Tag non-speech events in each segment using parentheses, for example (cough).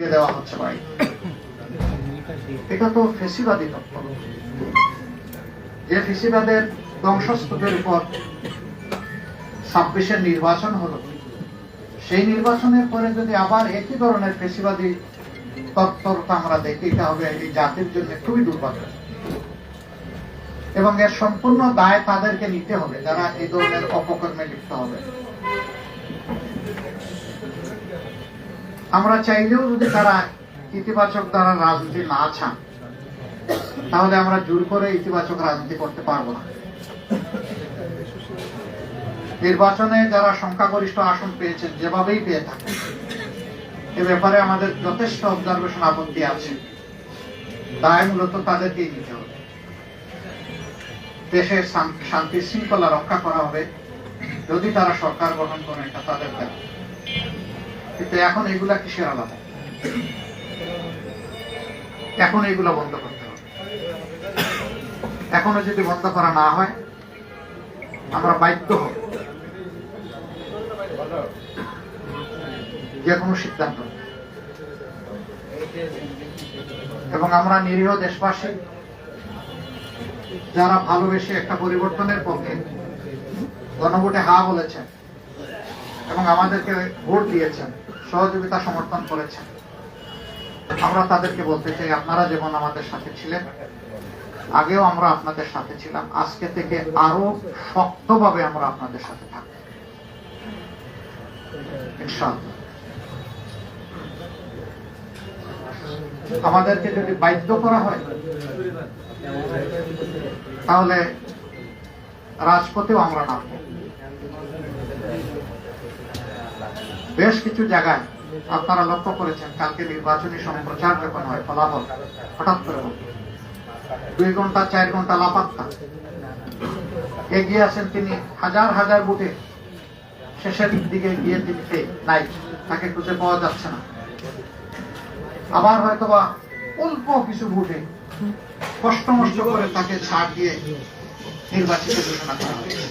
দিয়ে দেওয়া হচ্ছে ভাই। এটা তো ফেসিবাদী তত্ত্ব। যে ফেসিবাদের ধ্বংসস্তূপের উপর ছাব্বিশের নির্বাচন হলো, সেই নির্বাচনের পরে যদি আবার একই ধরনের ফেসিবাদী তৎপরতা আমরা দেখি, তাহলে এই জাতির জন্য খুবই দুর্ভাগ্য। এবং এর সম্পূর্ণ দায় তাদেরকে নিতে হবে, যারা এই ধরনের অপকর্মে লিপ্ত হবে। আমরা চাইলেও যদি তারা ইতিবাচক দ্বারা রাজনীতি না চান তাহলে আমরা জোর করে ইতিবাচক রাজনীতি করতে পারব না। নির্বাচনে যারা সংখ্যাগরিষ্ঠ আসন পেয়েছেন, যেভাবেই পেয়ে থাকেন, এ ব্যাপারে আমাদের যথেষ্ট অবজারভেশন আপত্তি আছে। দায় মূলত তাদেরকেই দিতে হবে। দেশের শান্তি শৃঙ্খলা রক্ষা করা হবে। যদি তারা সরকার গঠন করে এটা তাদের দেয় কিন্তু এখন এগুলা কিসের আলাদা? এখন এগুলো বন্ধ করতে হবে। এখনও যদি বন্ধ করা না হয়, আমরা বাধ্য হব। যে কোনো সিদ্ধান্ত এবং আমরা নিরীহ দেশবাসী, যারা ভালোবেসে একটা পরিবর্তনের পক্ষে গণভোটে হা বলেছেন এবং আমাদেরকে ভোট দিয়েছেন সহযোগিতা সমর্থন করেছেন। আমরা তাদেরকে বলতে চাই, আপনারা যেমন আমাদের সাথে ছিলেন, আগেও আমরা আপনাদের সাথে ছিলাম, আজকে থেকে আরও শক্তভাবে আমরা আপনাদের সাথে আমাদেরকে যদি বাধ্য করা হয়, তাহলে রাজপথেও আমরা নামবো। বেশ কিছু জায়গায় আপনারা লক্ষ্য করেছেন, কালকে নির্বাচনী সম্প্রচার যখন হয়, ফলাফল হঠাৎ করে। দুই ঘণ্টা, চার ঘণ্টা লাপাত্তা এগিয়ে আছেন তিনি, হাজার হাজার বুটে শেষের দিকে গিয়ে তিনি নাই, তাকে খুঁজে পাওয়া যাচ্ছে না। আবার হয়তোবা অল্প কিছু ভোটে কষ্ট মষ্ট করে তাকে ছাড় দিয়ে নির্বাচিত ঘোষণা করা হয়েছে।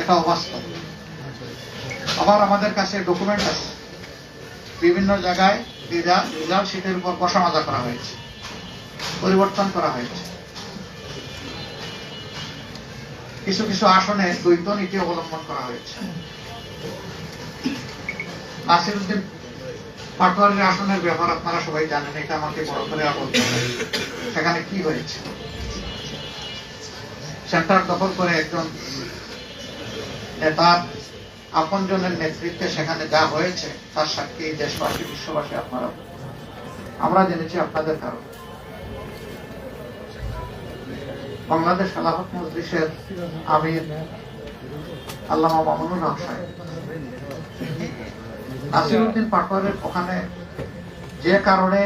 এটা অবাস্তব। আবার আমাদের কাছে ডকুমেন্ট আছে। বিভিন্ন জায়গায় রেজাল্ট শিটের উপর বসা মাজা করা হয়েছে। পরিবর্তন করা হয়েছে। কিছু কিছু আসনে দ্বৈত নীতি অবলম্বন করা হয়েছে। নাসিরুদ্দিন পাটোয়ারির আসনের ব্যাপার আপনারা সবাই জানেন, এটা আমাকে বড় করে বলতে সেখানে কি হয়েছে? সেন্টার দখল করে একজন নেতার আপনজনের নেতৃত্বে সেখানে যা হয়েছে, তার সাক্ষী দেশবাসী, বিশ্ববাসী আপনারা। আমরা জেনেছি আপনাদের কারণ। বাংলাদেশ খেলাফত মজলিসের আমির আল্লামা মামুনুর হক নাসিরুদ্দিন পাটোয়ারের ওখানে যে কারণে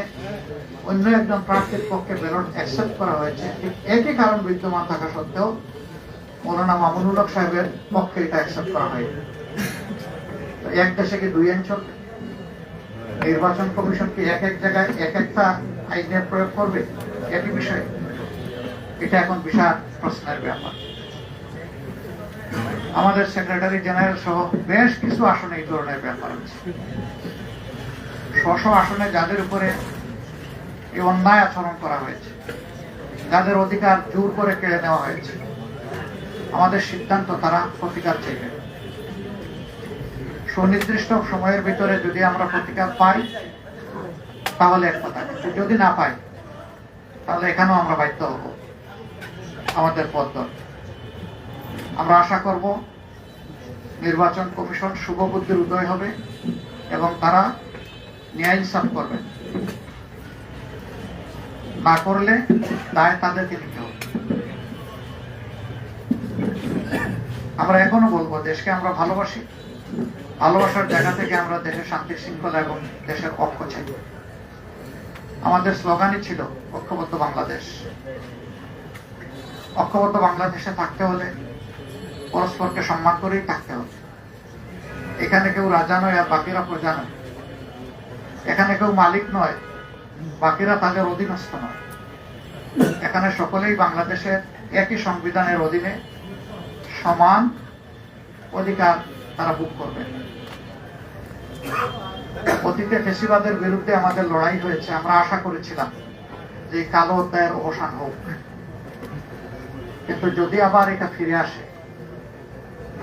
অন্য একজন প্রার্থীর পক্ষে ব্যালট অ্যাকসেপ্ট করা হয়েছে একই কারণ বিদ্যমান থাকা সত্ত্বেও মৌলানা মামুনুল হক সাহেবের পক্ষে এটা অ্যাকসেপ্ট করা হয়নি। এক দেশে কি দুই আইন চলবে নির্বাচন কমিশন কি এক এক জায়গায় এক একটা আইনের প্রয়োগ করবে? একই বিষয়ে। এটা এখন বিশাল প্রশ্নের ব্যাপার। আমাদের সেক্রেটারি জেনারেল সহ বেশ কিছু আসনে এই ধরনের ব্যাপার আছে। স্ব আসনে যাদের উপরে এই অন্যায় আচরণ করা হয়েছে, যাদের অধিকার জোর করে কেড়ে নেওয়া হয়েছে, আমাদের সিদ্ধান্ত তারা প্রতিকার চাইবে। সুনির্দিষ্ট সময়ের ভিতরে যদি আমরা প্রতিকার পাই, তাহলে এক কথা। যদি না পাই, তাহলে এখানেও আমরা বাধ্য হব। আমাদের পথ আমরা আশা করব নির্বাচন কমিশন শুভ বুদ্ধির উদয় হবে এবং তারা ন্যায় ইনসাফ করবে। না করলে দায় তাদেরকে নিতে হবে। আমরা এখনও বলব, দেশকে আমরা ভালোবাসি। ভালোবাসার জায়গা থেকে আমরা দেশের শান্তি, শৃঙ্খলা এবং দেশের ঐক্য চাই। আমাদের স্লোগানই ছিল ঐক্যবদ্ধ বাংলাদেশ। ঐক্যবদ্ধ বাংলাদেশে থাকতে হলে পরস্পরকে সম্মান করেই থাকতে হবে। এখানে কেউ রাজা নয় আর বাকিরা প্রজা নয়। এখানে কেউ মালিক নয়, বাকিরা তাদের অধীনস্থ নয়। এখানে সকলেই বাংলাদেশের একই সংবিধানের অধীনে সমান অধিকার তারা ভোগ করবে। অতীতে ফেসিবাদের বিরুদ্ধে আমাদের লড়াই হয়েছে, আমরা আশা করেছিলাম যে কালো অধ্যায়ের অবসান হোক। কিন্তু যদি আবার এটা ফিরে আসে,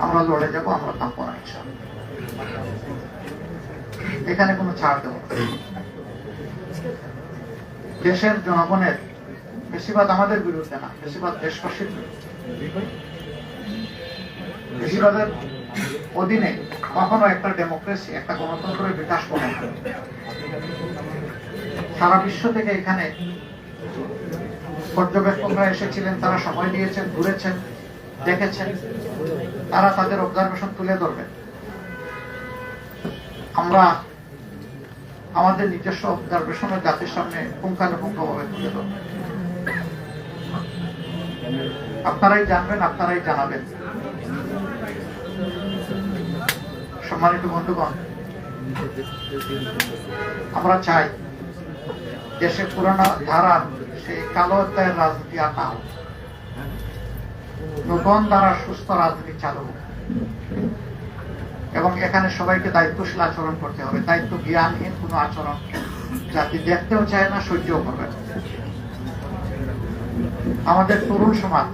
আমরা লড়ে যাব, আমরা তা পড়া এখানে কোনো ছাড় দেব দেশের জনগণের বেশিরভাগ আমাদের বিরুদ্ধে না বেশিরভাগ দেশবাসীর বিরুদ্ধে। বেশিরভাগের অধীনে কখনো একটা ডেমোক্রেসি একটা গণতন্ত্রের বিকাশ করে। সারা বিশ্ব থেকে এখানে পর্যবেক্ষকরা এসেছিলেন, তারা সময় দিয়েছেন, ঘুরেছেন, দেখেছেন। তারা তাদের অবজারভেশন তুলে ধরবেন আমরা আমাদের নিজস্ব অবজারভেশনের জাতির সামনে পুঙ্খানুপুঙ্খভাবে তুলে ধরব। আপনারাই জানবেন, আপনারাই জানাবেন। সম্মানিত বন্ধুগণ, আমরা চাই দেশে পুরানো ধারার সেই কালো অধ্যায়ের রাজনীতি আর না হোক। নতুন ধারার সুস্থ রাজনীতি চালু। এবং এখানে সবাইকে দায়িত্বশীল আচরণ করতে হবে দায়িত্ব জ্ঞানহীন কোনো আচরণ জাতি দেখতেও চায় না, সহ্যও করবে আমাদের তরুণ সমাজ,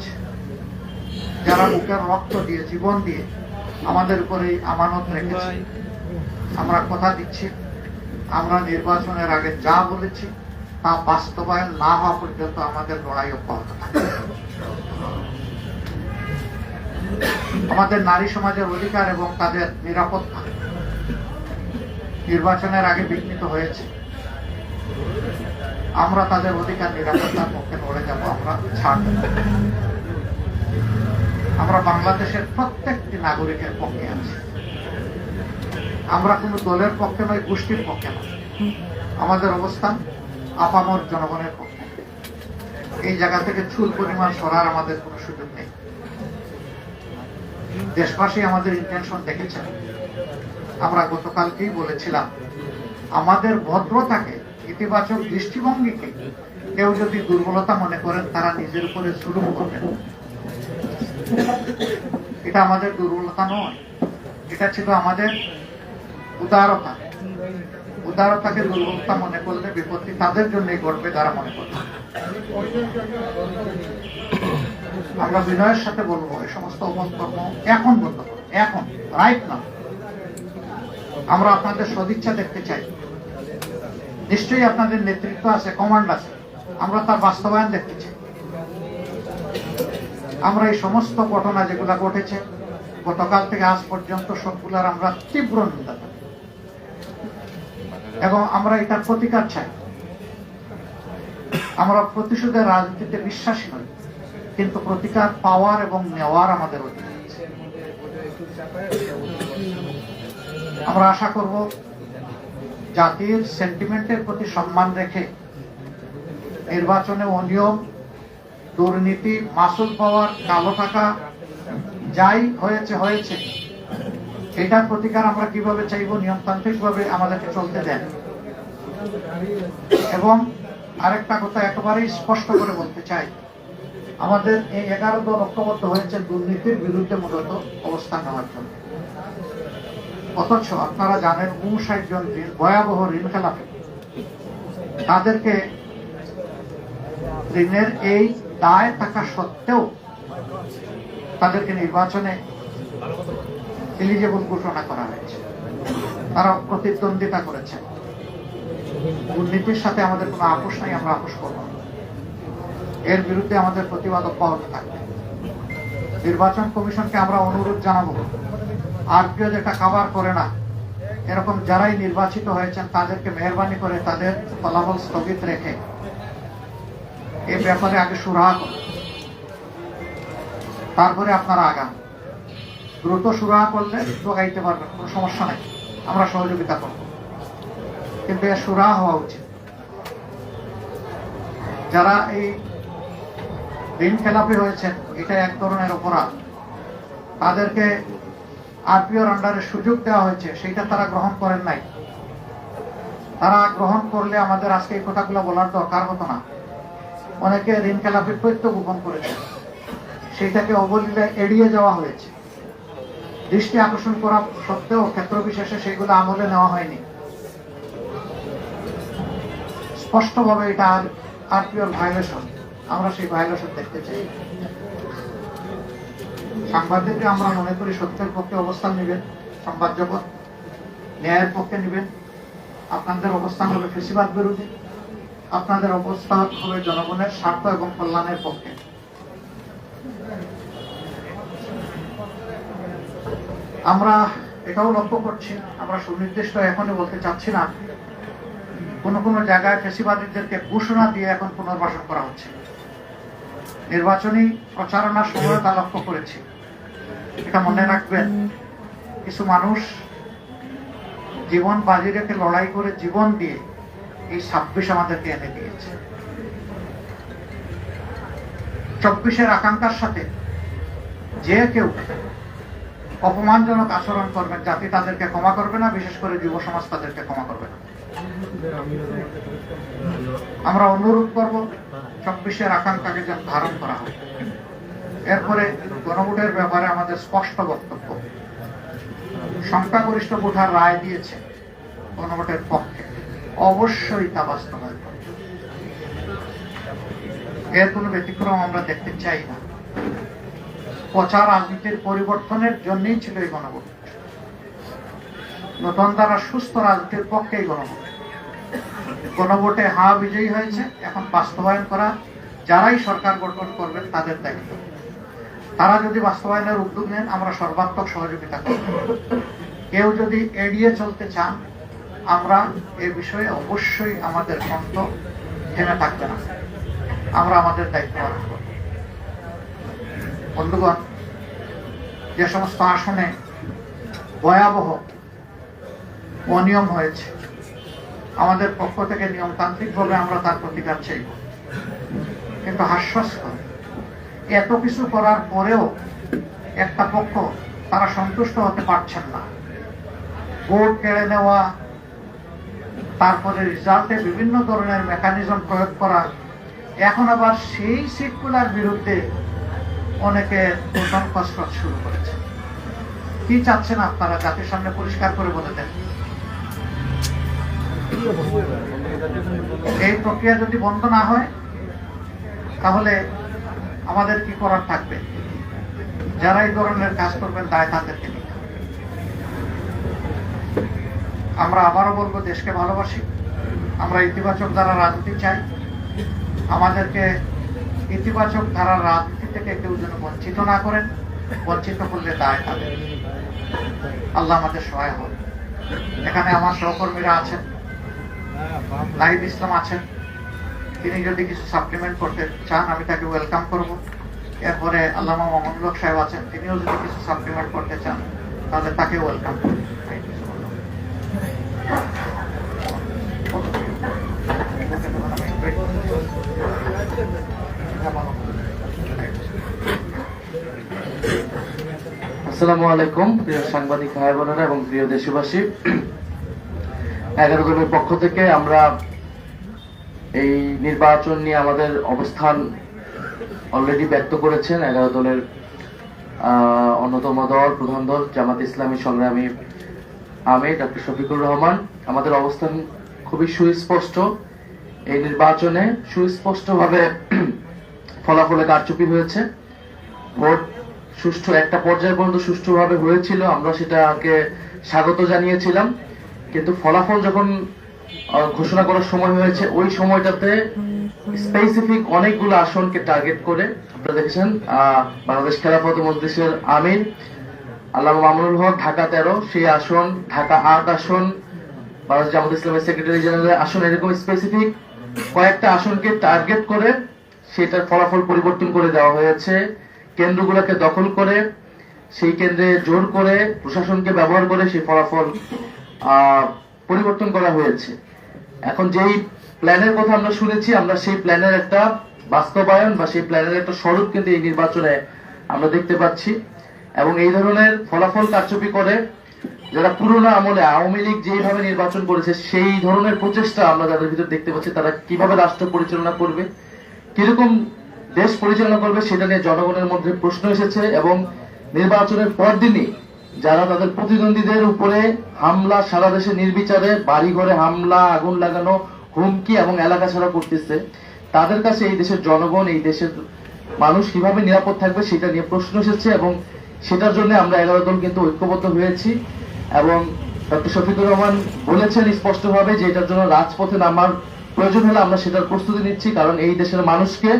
যারা বুকের রক্ত দিয়ে, জীবন দিয়ে আমাদের উপরে আমানত রেখেছে। আমরা কথা দিচ্ছি আমরা নির্বাচনের আগে যা বলেছি তা বাস্তবায়ন না হওয়া পর্যন্ত আমাদের লড়াই অব্যাহত থাকবে। আমাদের নারী সমাজের অধিকার এবং তাদের নিরাপত্তা নির্বাচনের আগে বিঘ্নিত হয়েছে। আমরা তাদের অধিকার নিরাপত্তার পক্ষে লড়ে যাব আমরা ছাড়। আমরা বাংলাদেশের প্রত্যেকটি নাগরিকের পক্ষে আছি। আমরা কোনো দলের পক্ষে নয়, গোষ্ঠীর পক্ষে নয়। আমাদের অবস্থান আপামর জনগণের পক্ষে। এই জায়গা থেকে চুল পরিমাণ সরার আমাদের কোনো সুযোগ নেই। দেশবাসী আমাদের ইন্টেনশন দেখেছেন। আমরা গতকালকেই বলেছিলাম, আমাদের ভদ্রতাকে, ইতিবাচক দৃষ্টিভঙ্গিকে কেউ যদি দুর্বলতা মনে করেন, তারা নিজের উপরে জুলুম করবেন। (laughs) এটা আমাদের দুর্বলতা নয়। এটা ছিল আমাদের উদারতা। উদারতাকে দুর্বলতা মনে করলে বিপত্তি তাদের জন্যই ঘটবে, তারা মনে করবে। আমরা বিনয়ের সাথে বলব, এই সমস্ত অপকর্ম এখন বন্ধ এখন রাইট না আমরা আপনাদের সদিচ্ছা দেখতে চাই। নিশ্চয়ই আপনাদের নেতৃত্ব আছে কমান্ড আছে। আমরা তার বাস্তবায়ন দেখতে চাই। আমরা এই সমস্ত ঘটনা যেগুলা ঘটেছে, গতকাল থেকে আজ পর্যন্ত সবগুলার আমরা তীব্র নিন্দা করি। এবং আমরা এটার প্রতিকার চাই। আমরা প্রতিশোধের রাজনীতিতে বিশ্বাসী নই, কিন্তু প্রতিকার পাওয়ার এবং নেওয়ার আমাদের অধিকার আমরা আশা করব জাতির সেন্টিমেন্টের প্রতি সম্মান রেখে নির্বাচনে অনিয়ম দুর্নীতি, মাসুল পাওয়ার, কালো টাকা, যাই হয়েছে হয়েছে। এটার প্রতিকার আমরা কীভাবে চাইব? নিয়মতান্ত্রিক ভাবে আমাদেরকে চলতে দেন। এবং আরেকটা কথা একেবারেই স্পষ্ট করে বলতে চাই। আমাদের এই এগারো দল ঐক্যবদ্ধ হয়েছে দুর্নীতির বিরুদ্ধে মূলত অবস্থান নেওয়ার জন্য। অথচ আপনারা জানেন উনষাট জন ভয়াবহ ঋণ খেলাপি তাদেরকে ঋণের এই দায় থাকা সত্ত্বেও তাদেরকে নির্বাচনে এলিজেবল ঘোষণা করা হয়েছে। তারা প্রতিদ্বন্দ্বিতা করেছে দুর্নীতির সাথে আমাদের কোনো আপোষ নাই, আমরা আপোষ করব এর বিরুদ্ধে আমাদের প্রতিবাদ অব্যাহত থাকবে। নির্বাচন কমিশনকে আমরা অনুরোধ জানাব, আর কেউ যেটা কাভার করে না, এরকম যারাই নির্বাচিত হয়েছেন, তাদেরকে মেহরবানি করে তাদের ফলাফল স্থগিত রেখে এ ব্যাপারে আগে সুরাহা করুন তারপরে আপনারা আগান। দ্রুত সুরাহা করলে যোগাইতে পারবেন, কোনো সমস্যা নাই। আমরা সহযোগিতা করব। কিন্তু এর সুরাহা হওয়া উচিত। যারা এই ঋণ খেলাপি হয়েছেন, এটা এক ধরনের অপরাধ। তাদেরকে আরপিওর আন্ডারে সুযোগ দেওয়া হয়েছে, সেটা তারা গ্রহণ করেন নাই। তারা গ্রহণ করলে আমাদের আজকে এই কথাগুলো বলার দরকার হতো না। অনেকে ঋণ খেলাপির তথ্য গোপন করেছে। সেটাকে অবলীলে এড়িয়ে যাওয়া হয়েছে। দৃষ্টি আকর্ষণ করা সত্ত্বেও ক্ষেত্র বিশেষে সেগুলো আমলে নেওয়া হয়নি। স্পষ্টভাবে এটা আর আরপিওর ভায়োলেশন আমরা সেই ভায়োলেশন দেখতে চাই। সাংবাদিকরা আমরা মনে করি সত্যের পক্ষে অবস্থান নেবেন, সংবাদ জগৎ, ন্যায়ের পক্ষে নেবেন। আপনাদের অবস্থান হবে কৃষিবাদ বিরোধী। আপনাদের অবস্থান হবে জনগণের স্বার্থ এবং কল্যাণের পক্ষে। আমরা এটাও লক্ষ্য করছি, আমরা সুনির্দিষ্ট এখনই বলতে চাচ্ছি না, কোন কোন জায়গায় ফেসিবাদীদেরকে ঘোষণা দিয়ে এখন পুনর্বাসন করা হচ্ছে। নির্বাচনী প্রচারণার সময় তা লক্ষ্য করেছি। এটা মনে রাখবেন, কিছু মানুষ জীবন বাজি রেখে লড়াই করে জীবন দিয়ে এই ছাব্বিশ আমাদেরকে এনে দিয়েছে। চব্বিশের আকাঙ্ক্ষার সাথে যে কেউ অপমানজনক আচরণ করবেন, জাতি তাদেরকে ক্ষমা করবে না, বিশেষ করে যুব সমাজ তাদেরকে ক্ষমা করবে না। আমরা অনুরোধ করব, চব্বিশের আকাঙ্ক্ষাকে যেন ধারণ করা হয় এরপরে গণভোটের ব্যাপারে আমাদের স্পষ্ট বক্তব্য। সংখ্যাগরিষ্ঠ ভোটার রায় দিয়েছে গণভোটের পক্ষে। অবশ্যই তা বাস্তবায়ন করবে। এর কোনো ব্যতিক্রম আমরা দেখতে চাই না। পচা রাজনীতির পরিবর্তনের জন্যই ছিল এই গণভোট। নতুন দ্বারা সুস্থ রাজনীতির পক্ষেই গণভোট। গণভোটে হা বিজয়ী হয়েছে, এখন বাস্তবায়ন করা যারাই সরকার গঠন করবেন তাদের দায়িত্ব। তারা যদি বাস্তবায়নের উদ্যোগ নেন, আমরা সর্বাত্মক সহযোগিতা করব। কেউ যদি এড়িয়ে চলতে চান আমরা এ বিষয়ে অবশ্যই আমাদের কণ্ঠ থেমে থাকবে না। আমরা আমাদের দায়িত্ব পালন করব। বন্ধুগণ, যে সমস্ত আসনে ভয়াবহ অনিয়ম হয়েছে, আমাদের পক্ষ থেকে নিয়মতান্ত্রিকভাবে আমরা তার প্রতিকার চাইব। কিন্তু হাস্যস্কর, এত কিছু করার পরেও একটা পক্ষ তারা সন্তুষ্ট হতে পারছেন না। ভোট কেড়ে নেওয়া তারপরে রেজাল্টে বিভিন্ন ধরনের মেকানিজম প্রয়োগ করা। এখন আবার সেই সিটগুলার বিরুদ্ধে অনেকে নতুন কসরত শুরু করেছে। কি চাচ্ছেন আপনারা? জাতির সামনে পরিষ্কার করে বলে দেন। এই প্রক্রিয়া যদি বন্ধ না হয়, তাহলে আমাদের কি করার থাকবে? যারা এই ধরনের কাজ করবেন দায় তাদেরকে নিতে হবে। আমরা আবারও বলব, দেশকে ভালোবাসি। আমরা ইতিবাচক দ্বারা রাজনীতি চাই। আমাদেরকে ইতিবাচক ধারার রাজনীতি থেকে কেউ যেন বঞ্চিত না করেন, বঞ্চিত করলে দায় তাদের। আল্লাহ আমাদের সহায় হন এখানে আমার সহকর্মীরা আছেন নাহিদ ইসলাম আছেন। তিনি যদি কিছু সাপ্লিমেন্ট করতে চান, আমি তাকে ওয়েলকাম করব। এরপরে আল্লামা হক সাহেব আছেন, তিনিও যদি কিছু সাপ্লিমেন্ট করতে চান, তাহলে তাকে ওয়েলকাম করব। আসসালামু আলাইকুম, প্রিয় সাংবাদিক ভাই বোনেরা এবং প্রিয় দেশবাসী। এগারো পক্ষ থেকে আমরা এই নির্বাচন নিয়ে আমাদের অবস্থান অলরেডি ব্যক্ত করেছেন। এগারো দলের অন্যতম দল, প্রধান দল, জামাত ইসলামী সংগ্রামী আমি ডক্টর শফিকুর রহমান। আমাদের অবস্থান খুবই সুস্পষ্ট। এই নির্বাচনে সুস্পষ্টভাবে ফলাফলে কারচুপি হয়েছে। ভোট সুষ্ঠু একটা পর্যায় পর্যন্ত সুষ্ঠুভাবে হয়েছিল, আমরা সেটাকে স্বাগত জানিয়েছিলাম। কিন্তু ফলাফল যখন ঘোষণা করার সময় হয়েছে, ওই সময়টাতে স্পেসিফিক অনেকগুলো আসনকে টার্গেট করে আপনারা দেখেছেন বাংলাদেশ খেলাফত মজলিসের আমির আল্লাহ মামুনুল হক, ঢাকা তেরো, সেই আসন, ঢাকা আট আসন, বাংলাদেশ জামাত ইসলামের সেক্রেটারি জেনারেল আসন, এরকম স্পেসিফিক কয়েকটা আসনকে টার্গেট করে সেটার ফলাফল পরিবর্তন করে দেওয়া হয়েছে। কেন্দ্রগুলোকে দখল করে, সেই কেন্দ্রে জোর করে প্রশাসনকে ব্যবহার করে সেই ফলাফল পরিবর্তন করা হয়েছে। এখন যেই প্ল্যানের কথা আমরা শুনেছি, আমরা সেই প্ল্যানের একটা বাস্তবায়ন বা সেই প্ল্যানের একটা স্বরূপ কিন্তু এই নির্বাচনে আমরা দেখতে পাচ্ছি। এবং এই ধরনের ফলাফল কারচুপি করে যারা পুরোনো আমলে আওয়ামী লীগ যেভাবে নির্বাচন করেছে, সেই ধরনের প্রচেষ্টা আমরা যাদের ভিতর দেখতে পাচ্ছি, তারা কীভাবে রাষ্ট্র পরিচালনা করবে, কীরকম দেশ পরিচালনা করবে, সেটা নিয়ে জনগণের মধ্যে প্রশ্ন এসেছে এবং নির্বাচনের পরদিনই যারা তাদের প্রতিদ্বন্দ্বীদের উপরে হামলা, সারা দেশে নির্বিচারে বাড়ি ঘরে হামলা, আগুন লাগানো, হুমকি এবং এলাকা ছাড়া করতেছে, তাদের কাছে এই দেশের জনগণ, এই দেশের মানুষ কীভাবে নিরাপদ থাকবে, সেটা নিয়ে প্রশ্ন এসেছে এবং সেটার জন্য আমরা এগারো দল কিন্তু ঐক্যবদ্ধ হয়েছি। এবং ডক্টর শফিকুর রহমান বলেছেন স্পষ্টভাবে যে এটার জন্য রাজপথে নামার প্রয়োজন হলে আমরা সেটার প্রস্তুতি নিচ্ছি, কারণ এই দেশের মানুষকে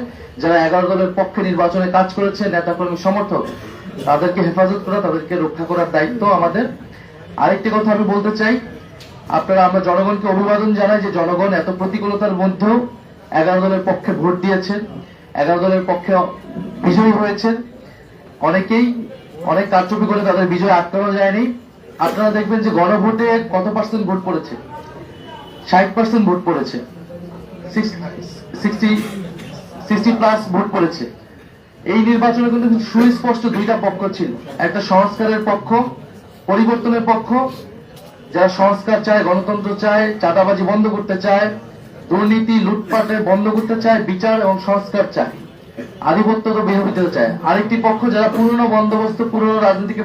যারা এগারো দলের পক্ষে নির্বাচনে কাজ করেছে, নেতাকর্মী, সমর্থক, তাদেরকে হেফাজত করা, তাদেরকে রক্ষা করার দায়িত্ব আমাদের। আরেকটি কথা আমি বলতে চাই, আপনারা, আমরা জনগণকে অভিবাদন জানাই যে জনগণ এত প্রতিকূলতার মধ্যেও এগারো দলের পক্ষে ভোট দিয়েছেন, এগারো দলের পক্ষে বিজয়ী হয়েছেন। অনেকেই অনেক কারচুপি করে তাদের বিজয় আটকানো যায়নি। আপনারা দেখবেন যে গণভোটে কত পার্সেন্ট ভোট পড়েছে? ষাট পার্সেন্ট ভোট পড়েছে। সিক্সটি সিক্সটি প্লাস ভোট পড়েছে। এই নির্বাচনে কিন্তু সুস্পষ্ট দুইটা পক্ষ ছিল। একটা সংস্কারের পক্ষ, পরিবর্তনের পক্ষ, যারা সংস্কার চায়, গণতন্ত্র চায়, চাঁদাবাজি বন্ধ করতে চায়, দুর্নীতি, লুটপাটে বন্ধ করতে চায়, বিচার এবং সংস্কার চায়। আধিপত্য তো বিরোধিতা চায়। আরেকটি পক্ষ যারা পুরনো বন্দোবস্ত, পুরনো রাজনীতিকে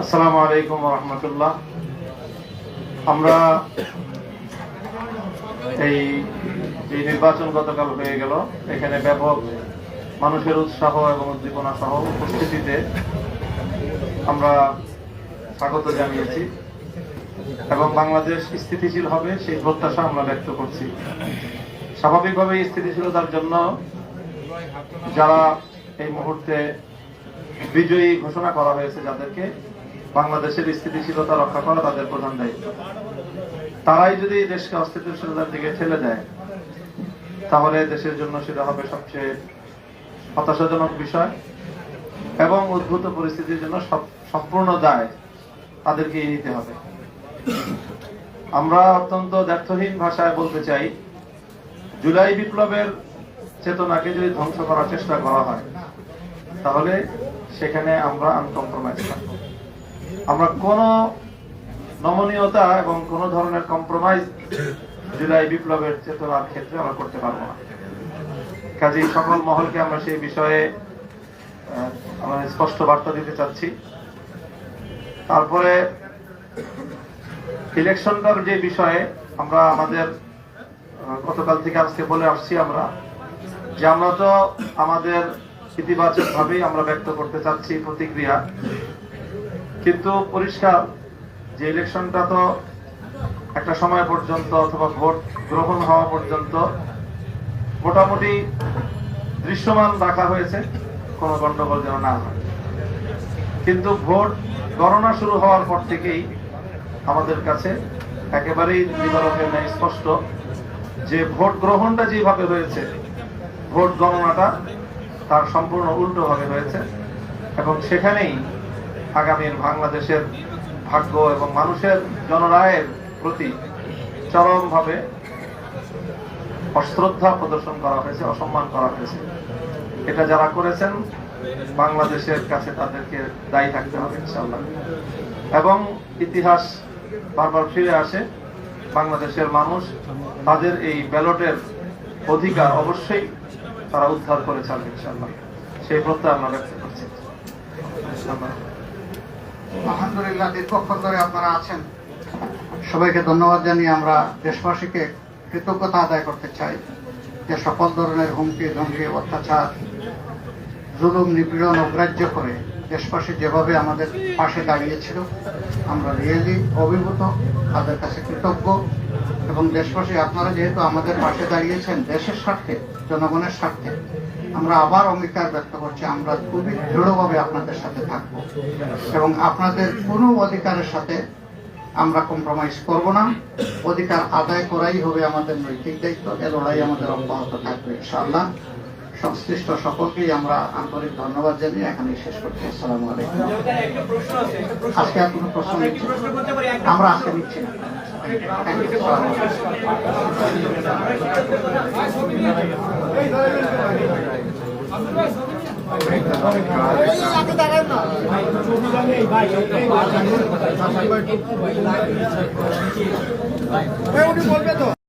আসসালামু আলাইকুম রহমতুল্লাহ। আমরা এই যে নির্বাচন গতকাল হয়ে গেল, এখানে ব্যাপক মানুষের উৎসাহ এবং উদ্দীপনা সহ উপস্থিতিতে আমরা স্বাগত জানিয়েছি এবং বাংলাদেশ স্থিতিশীল হবে সেই প্রত্যাশা আমরা ব্যক্ত করছি। স্বাভাবিকভাবে স্থিতিশীলতার জন্য যারা এই মুহূর্তে বিজয়ী ঘোষণা করা হয়েছে যাদেরকে বাংলাদেশের স্থিতিশীলতা রক্ষা করা তাদের প্রধান দায়িত্ব। তারাই যদি দেশকে অস্থিতিশীলতার দিকে ঠেলে দেয়, তাহলে দেশের জন্য সেটা হবে সবচেয়ে হতাশাজনক বিষয় এবং উদ্ভূত পরিস্থিতির জন্য সম্পূর্ণ দায় তাদেরকেই নিতে হবে। আমরা অত্যন্ত দ্ব্যর্থহীন ভাষায় বলতে চাই, জুলাই বিপ্লবের চেতনাকে যদি ধ্বংস করার চেষ্টা করা হয়, তাহলে সেখানে আমরা আনকম্প্রোমাইজ থাকব। আমরা কোন নমনীয়তা এবং কোন ধরনের কম্প্রোমাইজ জুলাই বিপ্লবের চেতনার ক্ষেত্রে আমরা করতে পারব না। কাজেই সকল মহলকে আমরা সেই বিষয়ে আমরা স্পষ্ট বার্তা দিতে চাচ্ছি। তারপরে ইলেকশনটার যে বিষয়ে আমরা আমাদের গতকাল থেকে আজকে বলে আসছি আমরা, যে আমরা তো আমাদের ইতিবাচক ভাবেই আমরা ব্যক্ত করতে চাচ্ছি প্রতিক্রিয়া। কিন্তু পরিষ্কার যে ইলেকশনটা তো একটা সময় পর্যন্ত অথবা ভোট গ্রহণ হওয়া পর্যন্ত মোটামুটি দৃশ্যমান রাখা হয়েছে, কোনো গন্ডগোল যেন না হয়। কিন্তু ভোট গণনা শুরু হওয়ার পর থেকেই আমাদের কাছে একেবারেই দিবালোকের ন্যায় স্পষ্ট যে ভোট গ্রহণটা যেভাবে হয়েছে, ভোট গণনাটা তার সম্পূর্ণ উল্টোভাবে হয়েছে এবং সেখানেই আগামীর বাংলাদেশের ভাগ্য এবং মানুষের জনরায়ের প্রতি চরমভাবে অশ্রদ্ধা প্রদর্শন করা হয়েছে, অসম্মান করা হয়েছে। এটা যারা করেছেন, বাংলাদেশের কাছে তাদেরকে দায়ী থাকতে হবে ইনশাল্লাহ এবং ইতিহাস বারবার ফিরে আসে, বাংলাদেশের মানুষ তাদের এই ব্যালটের অধিকার অবশ্যই তারা উদ্ধার করে ছাড়বে ইনশাল্লাহ সেই প্রত্যয় আমরা ব্যক্ত করছি। আলহামদুলিল্লাহ, দীর্ঘক্ষণ ধরে আপনারা আছেন। সবাইকে ধন্যবাদ জানিয়ে আমরা দেশবাসীকে কৃতজ্ঞতা আদায় করতে চাই যে সকল ধরনের হুমকি, ধমকি, অত্যাচার, জুলুম, নিপীড়ন অগ্রাহ্য করে দেশবাসী যেভাবে আমাদের পাশে দাঁড়িয়েছিল, আমরা রিয়েলি অভিভূত, তাদের কাছে কৃতজ্ঞ এবং দেশবাসী, আপনারা যেহেতু আমাদের পাশে দাঁড়িয়েছেন দেশের স্বার্থে, জনগণের স্বার্থে আমরা আবার অঙ্গীকার ব্যক্ত করছি আমরা খুবই দৃঢ়ভাবে আপনাদের সাথে থাকব। এবং আপনাদের কোনো অধিকারের সাথে আমরা কম্প্রোমাইজ করব না। অধিকার আদায় করাই হবে আমাদের নৈতিক দায়িত্ব এ লড়াই আমাদের অব্যাহত থাকবে ইনশাআল্লাহ। সংশ্লিষ্ট সকলকেই আমরা আন্তরিক ধন্যবাদ জানিয়ে এখানে শেষ করছি। আসসালামু আলাইকুম। আজকে আর কোনো প্রশ্ন আমরা আজকে নিচ্ছি না. উনি বলবে তো।